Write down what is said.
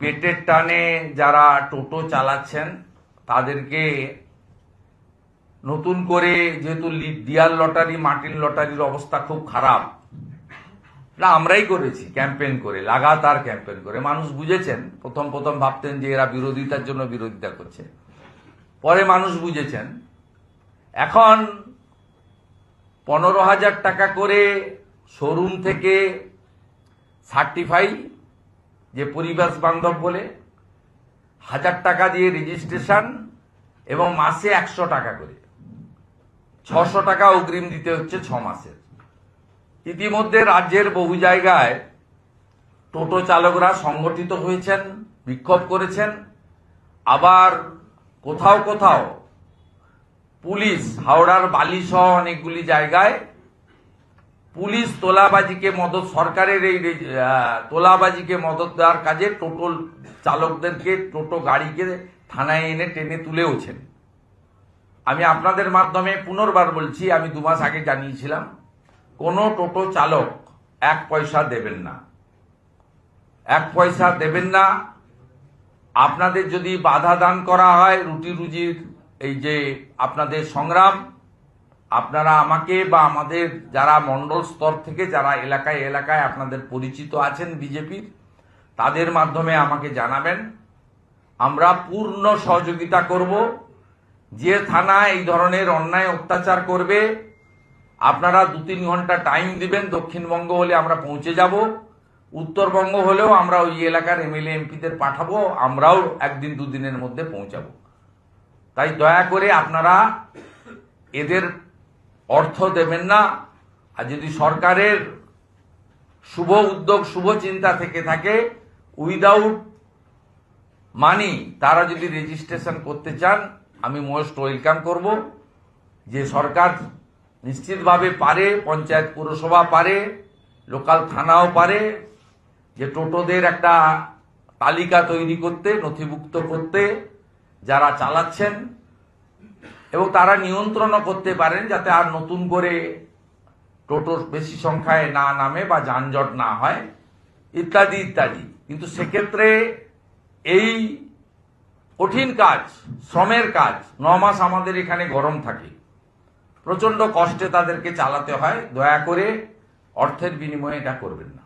পেটের টানে যারা টোটো চালাচ্ছেন, তাদেরকে নতুন করে যেহেতু ডিয়ার লটারি মার্টিন লটারির অবস্থা খুব খারাপ। না, আমরাই করেছি, ক্যাম্পেইন করে, লাগাতার ক্যাম্পেইন করে। মানুষ বুঝেছেন, প্রথম প্রথম ভাবতেন যে এরা বিরোধিতার জন্য বিরোধিতা করছে। পরে মানুষ বুঝেছেন, এখন পনেরো হাজার টাকা করে শোরুম থেকে সার্টিফাই যে পরিবেশ বান্ধব বলে, হাজার টাকা দিয়ে রেজিস্ট্রেশন এবং মাসে একশো টাকা করে। ছশো টাকা অগ্রিম দিতে হচ্ছে ছ মাসের। ইতিমধ্যে রাজ্যের বহু জায়গায় টোটো চালকরা সংগঠিত হয়েছেন, বিক্ষোভ করেছেন। আবার কোথাও কোথাও পুলিশ, হাওড়ার বালিসহ অনেকগুলি জায়গায় পুলিশ তোলাবাজিকে মদত, সরকারের এই তোলাবাজিকে মদত দেওয়ার কাজে টোটো চালকদেরকে, টোটো গাড়িকে থানায় এনে টেনে তুলেওছেন আমি আপনাদের মাধ্যমে পুনর্বার বলছি, আমি দু মাস আগে জানিয়েছিলাম, কোনো টোটো চালক এক পয়সা দেবেন না। এক পয়সা দেবেন না। আপনাদের যদি বাধা দান করা হয় রুটি রুজির এই যে আপনাদের সংগ্রাম আপনারা আমাকে বা আমাদের যারা মন্ডল স্তর থেকে, যারা এলাকায় এলাকায় আপনাদের পরিচিত আছেন বিজেপির তাদের মাধ্যমে আমাকে জানাবেন। আমরা পূর্ণ সহযোগিতা করব। যে থানা এই ধরনের অন্যায় অত্যাচার করবে, আপনারা দু তিন ঘণ্টা টাইম দিবেন, দক্ষিণবঙ্গ হলে আমরা পৌঁছে যাব। উত্তরবঙ্গ হলেও আমরা ওই এলাকার এমএলএ, এমপিদের পাঠাবো, আমরাও একদিন, দুদিনের মধ্যে পৌঁছাবো। তাই দয়া করে আপনারা এদের অর্থ দেবেন না। আর যদি সরকারের শুভ উদ্যোগ, শুভ চিন্তা থেকে থাকে উইদাউট মানি তারা যদি রেজিস্ট্রেশন করতে চান, আমি মোস্ট ওয়েলকাম করব। যে সরকার নিশ্চিতভাবে পারে, পঞ্চায়েত পুরসভা পারে লোকাল থানাও পারে, যে টোটোদের একটা তালিকা তৈরি করতে, নথিভুক্ত করতে যারা চালাচ্ছেন এবং তারা নিয়ন্ত্রণও করতে পারেন যাতে আর নতুন করে টোটো বেশি সংখ্যায় না নামে বা যানজট না হয়, ইত্যাদি ইত্যাদি। কিন্তু সেক্ষেত্রে এই কঠিন কাজ, শ্রমের কাজ, ন মাস আমাদের এখানে গরম থাকে। প্রচণ্ড কষ্টে তাদেরকে চালাতে হয়। দয়া করে অর্থের বিনিময়ে এটা করবেন না।